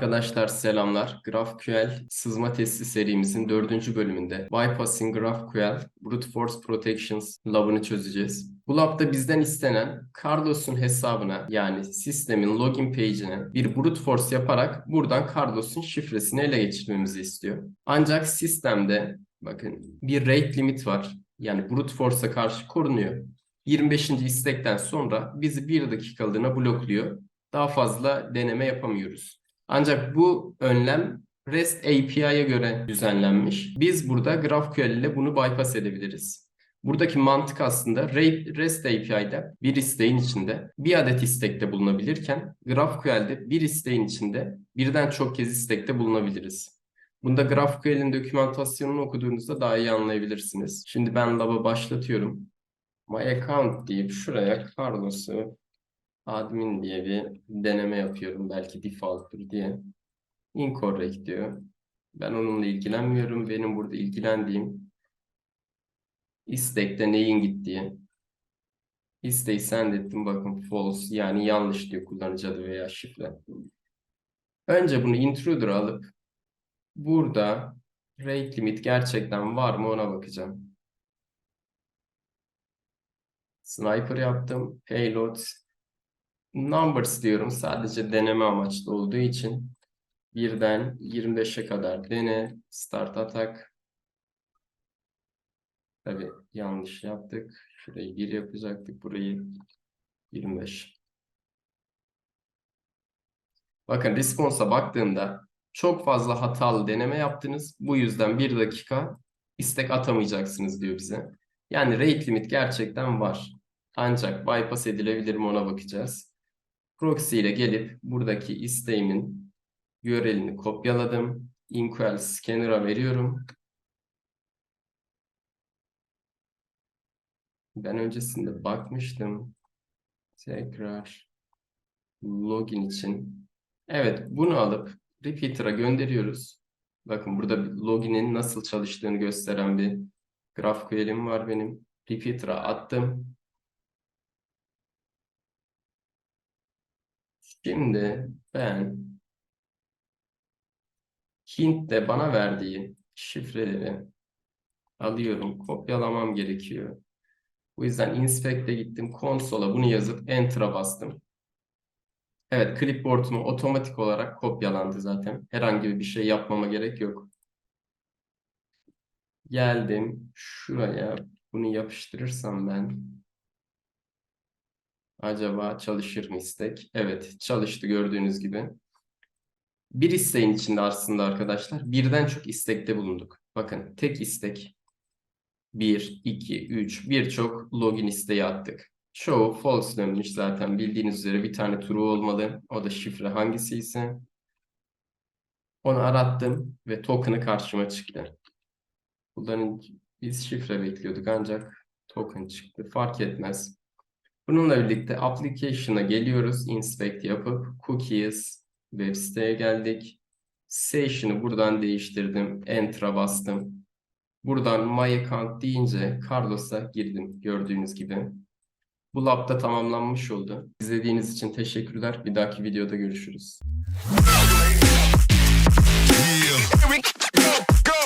Arkadaşlar selamlar. GraphQL sızma testi serimizin dördüncü bölümünde Bypassing GraphQL Brute Force Protections labını çözeceğiz. Bu labda bizden istenen Carlos'un hesabına yani sistemin login page'ine bir brute force yaparak buradan Carlos'un şifresini ele geçirmemizi istiyor. Ancak sistemde bakın bir rate limit var. Yani brute force'a karşı korunuyor. 25. istekten sonra bizi bir dakikalığına blokluyor. Daha fazla deneme yapamıyoruz. Ancak bu önlem REST API'ye göre düzenlenmiş. Biz burada GraphQL ile bunu bypass edebiliriz. Buradaki mantık aslında Re- REST API'de bir isteğin içinde bir adet istekte bulunabilirken GraphQL'de bir isteğin içinde birden çok kez istekte bulunabiliriz. Bunda GraphQL'in dokümantasyonunu okuduğunuzda daha iyi anlayabilirsiniz. Şimdi ben lab'a başlatıyorum. My account deyip şuraya Carlos'u admin diye bir deneme yapıyorum. Belki default'tur diye. Incorrect diyor. Ben onunla ilgilenmiyorum. Benim burada ilgilendiğim istekte neyin gittiği. İsteği send ettim. Bakın false yani yanlış diyor kullanıcı adı veya şifre. Önce bunu intruder'a alıp burada rate limit gerçekten var mı ona bakacağım. Sniper yaptım. Payload numbers diyorum. Sadece deneme amaçlı olduğu için birden 25'e kadar dene. Start atak. Tabii yanlış yaptık. Şurayı 1 yapacaktık. Burayı 25. Bakın response'a baktığımda çok fazla hatalı deneme yaptınız. Bu yüzden 1 dakika istek atamayacaksınız diyor bize. Yani rate limit gerçekten var. Ancak bypass edilebilir mi ona bakacağız. Proxy ile gelip buradaki isteğimin URL'ini kopyaladım. Inquel scanner'a veriyorum. Ben öncesinde bakmıştım. Tekrar login için. Evet, bunu alıp repeater'a gönderiyoruz. Bakın burada login'in nasıl çalıştığını gösteren bir GraphQL'im var benim. Repeater'a attım. Şimdi ben Hint'te bana verdiği şifreleri alıyorum, kopyalamam gerekiyor. Bu yüzden inspect'e gittim, konsola bunu yazıp enter'a bastım. Evet, clipboard'uma otomatik olarak kopyalandı zaten. Herhangi bir şey yapmama gerek yok. Geldim şuraya bunu yapıştırırsam ben Acaba çalışır mı istek? Evet, çalıştı gördüğünüz gibi. Bir isteğin içinde aslında arkadaşlar birden çok istekte bulunduk. Bakın tek istek 1, 2, 3 birçok login isteği attık. Çoğu false dönmüş zaten bildiğiniz üzere bir tane true olmalı. O da şifre hangisi ise. Onu arattım ve token'ı karşıma çıktı. Bunların biz şifre bekliyorduk ancak token çıktı. Fark etmez. Bununla birlikte application'a geliyoruz. Inspect yapıp cookies web siteye geldik. Session'ı buradan değiştirdim. Enter'a bastım. Buradan my account deyince Carlos'a girdim gördüğünüz gibi. Bu labda tamamlanmış oldu. İzlediğiniz için teşekkürler. Bir dahaki videoda görüşürüz.